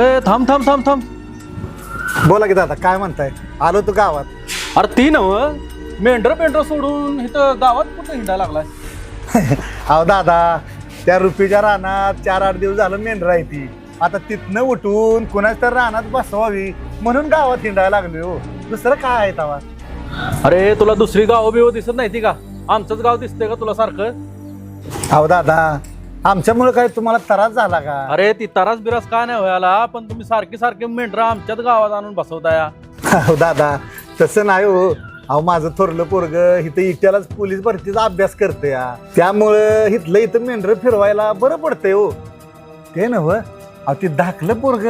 ए थांब थांब थांब थांब. बोला की दादा काय म्हणताय? आलो तू गावात. अरे ती नव मेंढर पेंढर सोडून इथं गावात कुठं हिंडा लागलाय? अहो दादा त्या रुपीच्या रानात चार आठ दिवस झालं मेंढर आहे ती. आता तिथनं उठून कुणाच तर रानात बसवावी म्हणून गावात हिंडायला लागली हो. दुसरं काय आहे तवा? अरे तुला दुसरी गाव बिव दिसत नाही ती का? आमचंच गाव दिसतंय का तुला सारखं? अहो दादा आमच्यामुळे काय तुम्हाला त्रास झाला का? अरे ती तरास बिरास काय नाही व्हायला पण तुम्ही सारखी सारखे मेंढर आमच्याच गावात आणून बसवताय. अहो दादा तसं नाही हो. अहो माझं थोरलं पोरग इथं इट्यालाच पोलीस भरतीचा अभ्यास करते या त्यामुळं इथलं इथं मेंढर फिरवायला बरं पडतंय हो. ते नव अहो ते धाकलं पोरग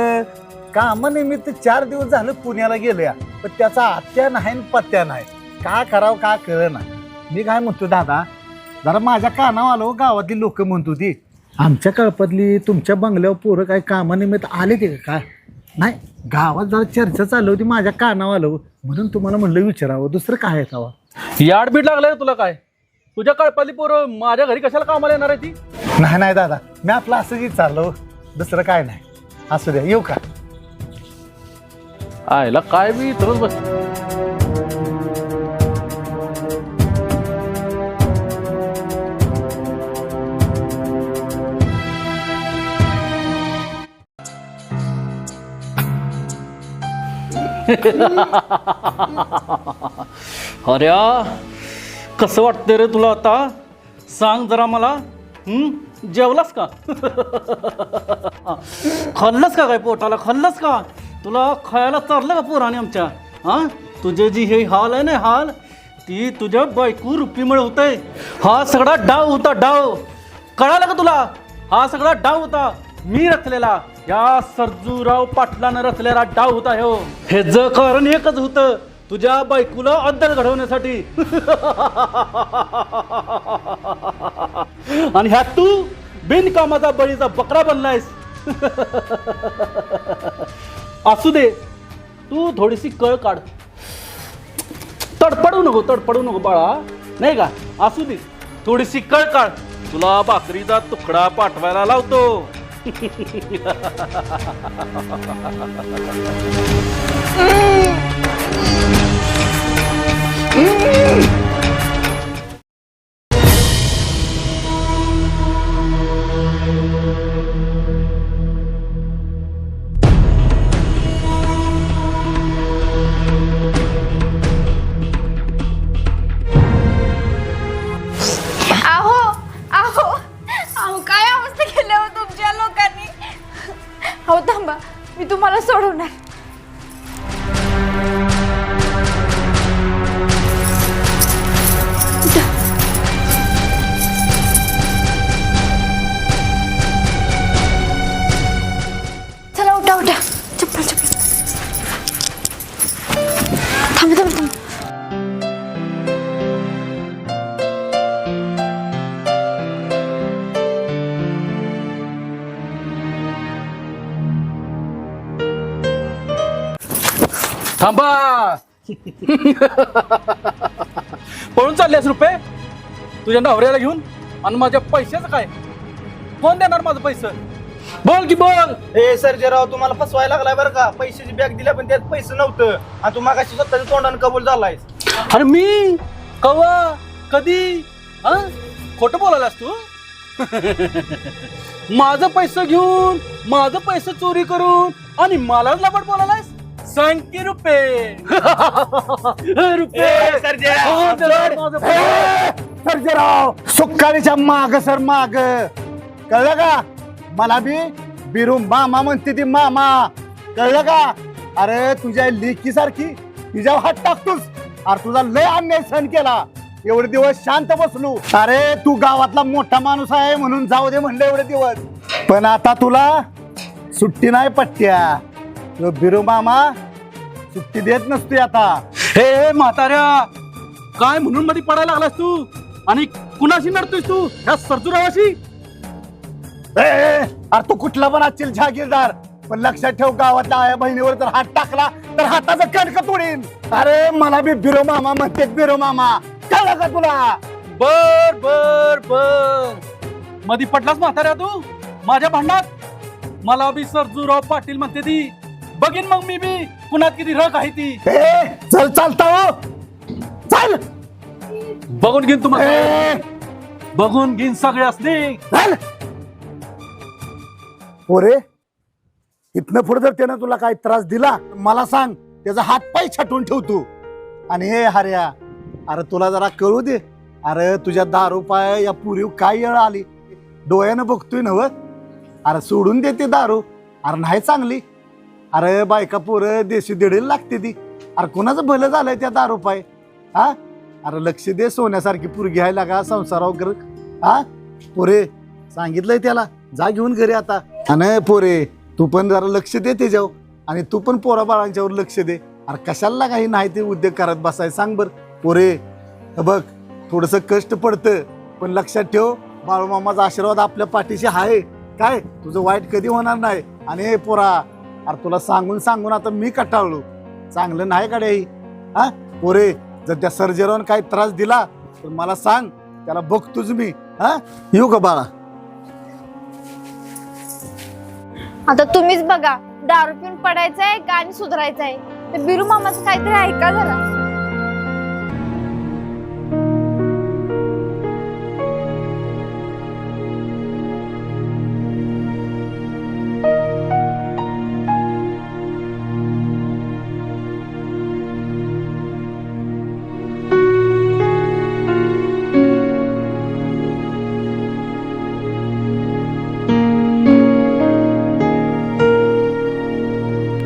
कामानिमित्त चार दिवस झालं पुण्याला गेलं पण त्याचा आत्या नाही न पत्त्या नाही. का करावं का कळ ना मी काय म्हणतो दादा जरा माझ्या कानावर आलो गावातली लोक म्हणतो ती. आमच्या कळपातली तुमच्या बंगल्यावर पोरं काय कामानिमित्त आले ते का? काय? नाही गावात जरा चर्चा चालू होती माझ्या कानावर आलो म्हणून तुम्हाला म्हणलं विचारावं दुसरं काय आहे तवा? याड लागलाय तुला काय? तुझ्या कळपाली पोरं माझ्या घरी कशाला कामाला येणार आहे ती? नाही नाही दादा मी आपलं असंच विचारलो दुसरं काय नाही. असू द्या येऊ का? आयला काय बी इथंच बस अरे कसं वाटतं रे तुला आता? सांग जरा मला. जेवलास का? खाल्लंस का काय पोटाला? खाल्लंस का? तुला खायला चाललं का पोराने आमच्या? हां? तुझे जी हे हाल आहे ना हाल ती तुझ्या बायको रुपीमुळे होतंय. हा सगळा डाव होता डाव. कळालं का तुला? हा सगळा डाव होता. मी रचलेला या सरजूराव पाटलानं रचलेला डाव होता हो हे ज कारण एकच होतं तुझ्या बायकोला अद्दल घडवण्यासाठी. आणि ह्यात तू बिनकामाचा बळीचा बकरा बनलायस. असू दे तू थोडीशी कळ काढ. तडपडू नको तडपडू नको बाळा. नाही का? असू दे. थोडीशी कळ काढ. तुला भाकरीचा तुकडा पाठवायला लावतो. आहो थांबा मी तुम्हाला सोडवणार. थांबा पळून चाललेस रुपये तुझ्या नवऱ्याला घेऊन आणि माझ्या पैशाचं काय कोण देणार माझं पैसे बोल की बोल ए सर्जेराव तुम्हाला फसवायला लागलाय बरं का पैशाची बॅग दिल्या पण त्यात पैसे नव्हतं आणि तू मागाशी स्वतःच्या तोंडाने कबूल झालाय अरे मी कवा कधी हा खोटं बोलायलास तू माझं पैसे घेऊन माझं पैसे चोरी करून आणि मलाच लपट बोलायलास सांग की रुपये हो, देणार माझं. सर्जेराव सुकाळीच्या माग सर माग. कळलं का? मला बी बिरू मामा म्हणते ती मामा. कळलं का? अरे तुझ्या लेकी सारखी तिच्यावर हात टाकतोस. अरे तुझा लय अन्याय सहन केला. एवढे दिवस शांत बसलो. अरे तू गावातला मोठा माणूस आहे म्हणून जाऊ दे म्हणलं एवढे दिवस. पण आता तुला सुट्टी नाही पट्ट्या. तो बिरू मामा सुट्टी देत नसतोय आता. हे म्हाताऱ्या काय म्हणून मध्ये पडायला लागलास तू? आणि कुणाशी नडतोयस तू? ह्या सरजुरावाशी? ए, ए, अरे तू कुठला पण असशील जहागीरदार पण लक्षात ठेव गावातल्या आया बहिणीवर जर हात टाकला तर हाताचं कणक तोडीन. अरे मला बी बिरो मामा म्हणते बिरो मामा. कळलं का तुला? बर बर बर. मधी पडलास म्हाताऱ्या तू? माझ्या भांडणात? मला बी सरजूराव पाटील म्हणते ती. बघीन मग मी बी. कुणात किती रग आहे ती. ए चल चालता हो. चल. बघून घेईन तुम्हाला. ए, बघून घेईन सगळे असले चल. पोरे इथनं पुढे जर त्यानं तुला काय त्रास दिला मला सांग त्याचा हात पाय छाटून ठेवतो आणि हे हर्या अरे तुला जरा कळू दे. अरे तुझ्या दारू पाय या पुरीव काय येळ आली? डोळ्यानं बघतोय नव अरे सोडून देते दारू. अरे नाही चांगली. अरे बायका पोरं देशी देडेल लागते ती. अरे कुणाचं भलं झालंय त्या दारू पाय? हा? अरे लक्ष दे सोन्यासारखी पुरगी आहे लागा संसारावर वगैरे हा? पोरे सांगितलंय त्याला जा घेऊन घरी आता. आणि पोरे तू पण जरा लक्ष दे त्याच्यावर. आणि तू पण पोरा बाळांच्यावर लक्ष दे. अरे कशाला काही नाही ते उद्योग करत बसाय सांग बर. पोरे बघ थोडस कष्ट पडतं पण लक्षात ठेव बाळूमामाचा आशीर्वाद आपल्या पाठीशी आहे. काय? तुझं वाईट कधी होणार नाही. आणि पोरा अरे तुला सांगून सांगून आता मी कटाळलो. चांगलं नाही का रे? हा? पोरे जर त्या सर्जरावर काही त्रास दिला तर मला सांग त्याला बघतोच मी. हा? येऊ का बाळा? आता तुम्हीच बघा दारू पिऊन पडायचंय गाणी सुधारायचंय? तर बिरू मामाचं काहीतरी ऐका जरा.